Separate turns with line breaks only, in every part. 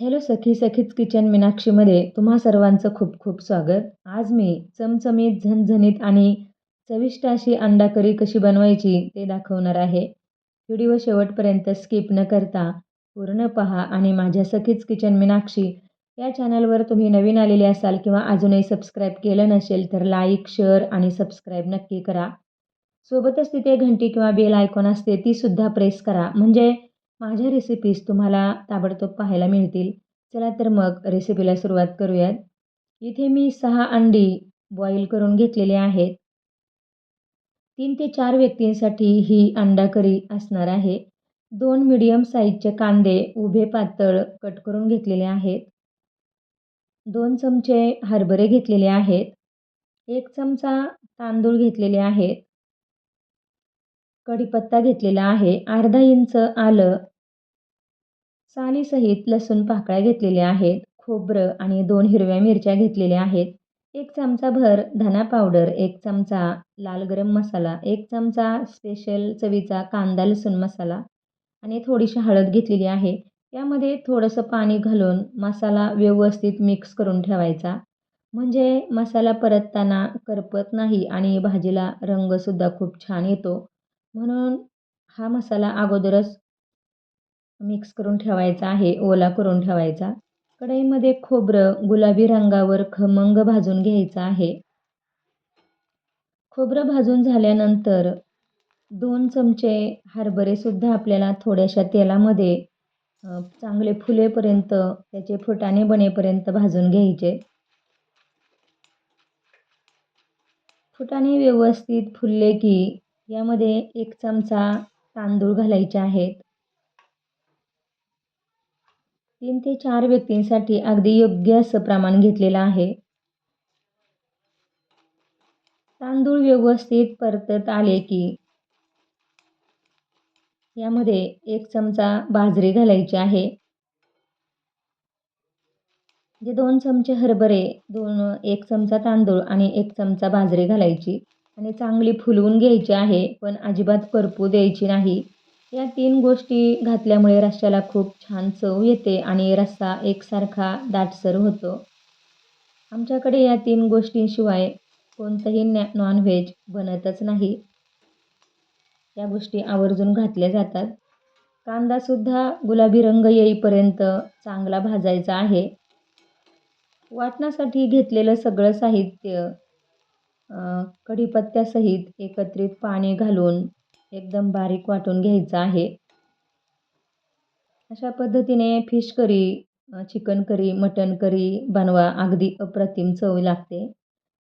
Hello सखी सखीच kitchen मीनाक्षीमध्ये तुम्हा सर्वांचं खूप खूप स्वागत. आज मी चमचमीत झणझणीत आणि चविष्ट अशी अंडा करी कशी बनवायची ते दाखवणार आहे. व्हिडिओ शेवटपर्यंत स्किप न करता पूर्ण पहा आणि माझ्या सखीच किचन मीनाक्षी या चॅनलवर तुम्ही नवीन आलेले असाल किंवा अजूनही सबस्क्राईब केलं नसेल तर लाईक शेअर आणि सबस्क्राईब नक्की करा. सोबतच तिथे घंटी किंवा बेल आयकॉन असते तीसुद्धा प्रेस करा. म्हणजे माझ्या रेसिपीज तुम्हाला ताबडतोब पाहायला मिळतील. चला तर मग रेसिपीला सुरुवात करूयात. इथे मी सहा अंडी बॉईल करून घेतलेले आहेत. तीन ते चार व्यक्तींसाठी ही अंडा करी असणार आहे. दोन मिडियम साईजचे कांदे उभे पातळ कट करून घेतलेले आहेत. दोन चमचे हरभरे घेतलेले आहेत. एक चमचा तांदूळ घेतलेले आहेत. कढीपत्ता घेतलेला आहे. अर्धा इंच आलं. सालीसहित लसूण पाकळ्या घेतलेल्या आहेत. खोबरं आणि दोन हिरव्या मिरच्या घेतलेल्या आहेत. एक चमचा भर धना पावडर एक चमचा लाल गरम मसाला एक चमचा स्पेशल चवीचा कांदा लसूण मसाला आणि थोडीशी हळद घेतलेली आहे. यामध्ये थोडंसं पाणी घालून मसाला व्यवस्थित मिक्स करून ठेवायचा. म्हणजे मसाला परतताना करपत नाही आणि भाजीला रंगसुद्धा खूप छान येतो. म्हणून हा मसाला अगोदरच मिक्स करून ठेवायचा आहे ओला करून ठेवायचा. कढईमध्ये खोबरं गुलाबी रंगावर खमंग भाजून घ्यायचं आहे. खोबरं भाजून झाल्यानंतर दोन चमचे हरभरेसुद्धा आपल्याला थोड्याशा तेलामध्ये चांगले फुलेपर्यंत त्याचे फुटाणे बनेपर्यंत भाजून घ्यायचे. फुटाणे व्यवस्थित फुलले की यामध्ये एक चमचा तांदूळ घालायचे आहेत. तीन ते चार व्यक्तींसाठी अगदी योग्य असं प्रमाण घेतलेलं आहे. तांदूळ व्यवस्थित परतत आले की यामध्ये एक चमचा बाजरी घालायची आहे. जे दोन चमचे हरभरे दोन एक चमचा तांदूळ आणि एक चमचा बाजरी घालायची. आणि चांगली फुलवून घ्यायची आहे पण अजिबात करपू द्यायची नाही. या तीन गोष्टी घातल्यामुळे रश्श्याला खूप छान चव येते आणि रस्सा एकसारखा दाटसर होतो. आमच्याकडे या तीन गोष्टींशिवाय कोणतंही नॅ नॉनव्हेज बनतच नाही. या गोष्टी आवर्जून घातल्या जातात. कांदासुद्धा गुलाबी रंग येईपर्यंत चांगला भाजायचा आहे. वाटण्यासाठी घेतलेलं सगळं साहित्य कढीपत्त्यासहित एकत्रित पाणी घालून एकदम बारीक वाटून घ्यायचं आहे. अशा पद्धतीने fish curry chicken curry mutton curry बनवा अगदी अप्रतिम चव लागते.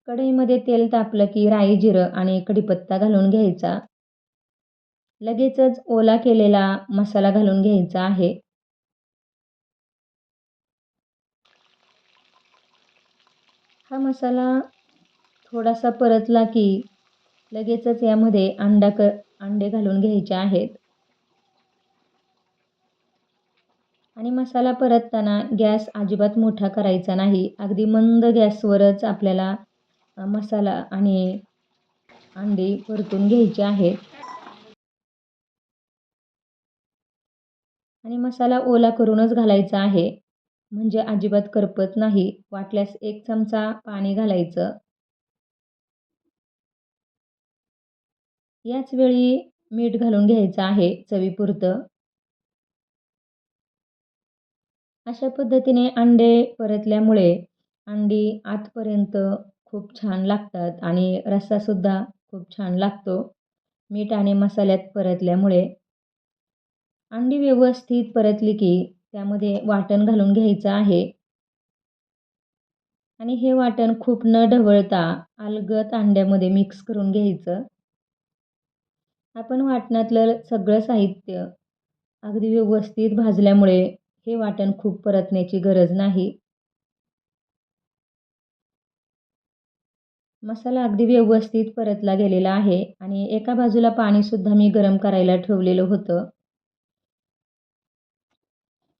कढईमध्ये तेल तापलं की राई जिरं आणि कढीपत्ता घालून घ्यायचा. लगेचच ओला केलेला मसाला घालून घ्यायचा आहे. हा मसाला थोडासा परतला की लगेचच यामध्ये अंडा क अंडे घालून घ्यायचे आहेत. आणि मसाला परतताना गॅस अजिबात मोठा करायचा नाही. अगदी मंद गॅसवरच आपल्याला मसाला आणि अंडी परतून घ्यायचे आहेत. आणि मसाला ओला करूनच घालायचा आहे. म्हणजे अजिबात करपत नाही. वाटल्यास एक चमचा पाणी घालायचं. याच वेळी मीठ घालून घ्यायचं आहे चवीपुरतं. अशा पद्धतीने अंडे परतल्यामुळे अंडी आतपर्यंत खूप छान लागतात आणि रस्सासुद्धा खूप छान लागतो. मीठ आणि मसाल्यात परतल्यामुळे. अंडी व्यवस्थित परतली की त्यामध्ये वाटण घालून घ्यायचं आहे. आणि हे वाटण खूप न ढवळता अलगद अंड्यामध्ये मिक्स करून घ्यायचं. आपण वाटणातलं सगळं साहित्य अगदी व्यवस्थित भाजल्यामुळे हे वाटण खूप परतण्याची गरज नाही. मसाला अगदी व्यवस्थित परतला गेलेला आहे आणि एका बाजूला पाणीसुद्धा मी गरम करायला ठेवलेलं होतं.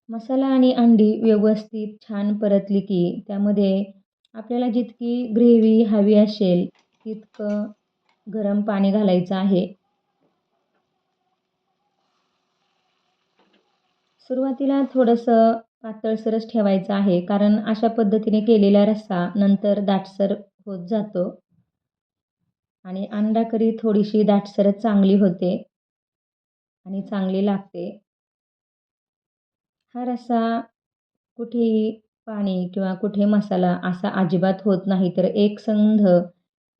मसाला आणि अंडी व्यवस्थित छान परतली की त्यामध्ये आपल्याला जितकी ग्रेव्ही हवी असेल तितकं गरम पाणी घालायचं आहे. सुरुवातीला थोडंसं पातळसरच ठेवायचं आहे कारण अशा पद्धतीने केलेला रस्सा नंतर दाटसर होत जातो. आणि अंडा करी थोडीशी दाटसरच चांगली होते आणि चांगली लागते. हा रस्सा कुठेही पाणी किंवा कुठे मसाला असा अजिबात होत नाही तर एकसंध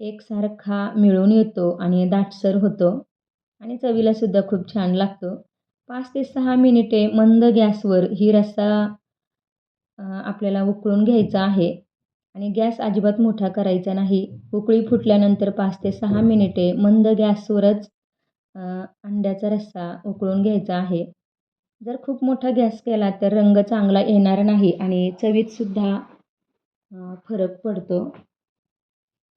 एकसारखा मिळून येतो आणि दाटसर होतो. आणि चवीलासुद्धा खूप छान लागतो. पाच ते सहा मिनिटे मंद गॅसवर ही रस्सा आपल्याला उकळून घ्यायचा आहे. आणि गॅस अजिबात मोठा करायचा नाही. उकळी फुटल्यानंतर पाच ते सहा मिनिटे मंद गॅसवरच अंड्याचा रस्सा उकळून घ्यायचा आहे. जर खूप मोठा गॅस केला तर रंग चांगला येणार नाही आणि चवीतसुद्धा फरक पडतो.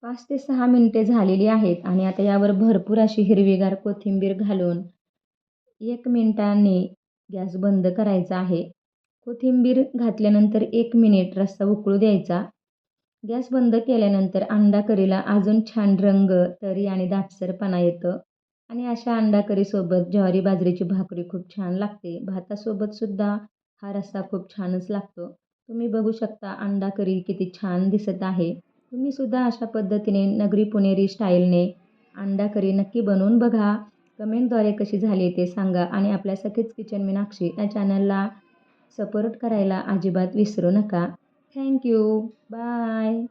पाच ते सहा मिनिटे झालेली आहेत आणि आता यावर भरपूर अशी हिरवीगार कोथिंबीर घालून एक मिनटाने गॅस बंद करायचा आहे. कोथिंबीर घातल्यानंतर एक मिनिट रस्सा उकळू द्यायचा. गॅस बंद केल्यानंतर अंडा करीला अजून छान रंग तरी आणि दाटसरपणा येतं. आणि अशा अंडा करीसोबत ज्वारी बाजरीची भाकरी खूप छान लागते. भातासोबतसुद्धा हा रस्सा खूप छानच लागतो. तुम्ही बघू शकता अंडा करी किती छान दिसत आहे. तुम्हीसुद्धा अशा पद्धतीने नगरी पुणेरी स्टाईलने अंडा करी नक्की बनवून बघा. कमेंटद्वारे कशी झाली ते सांगा आणि आपल्या सखीच किचन मीनाक्षी या चॅनलला सपोर्ट करायला अजिबात विसरू नका. Thank you bye.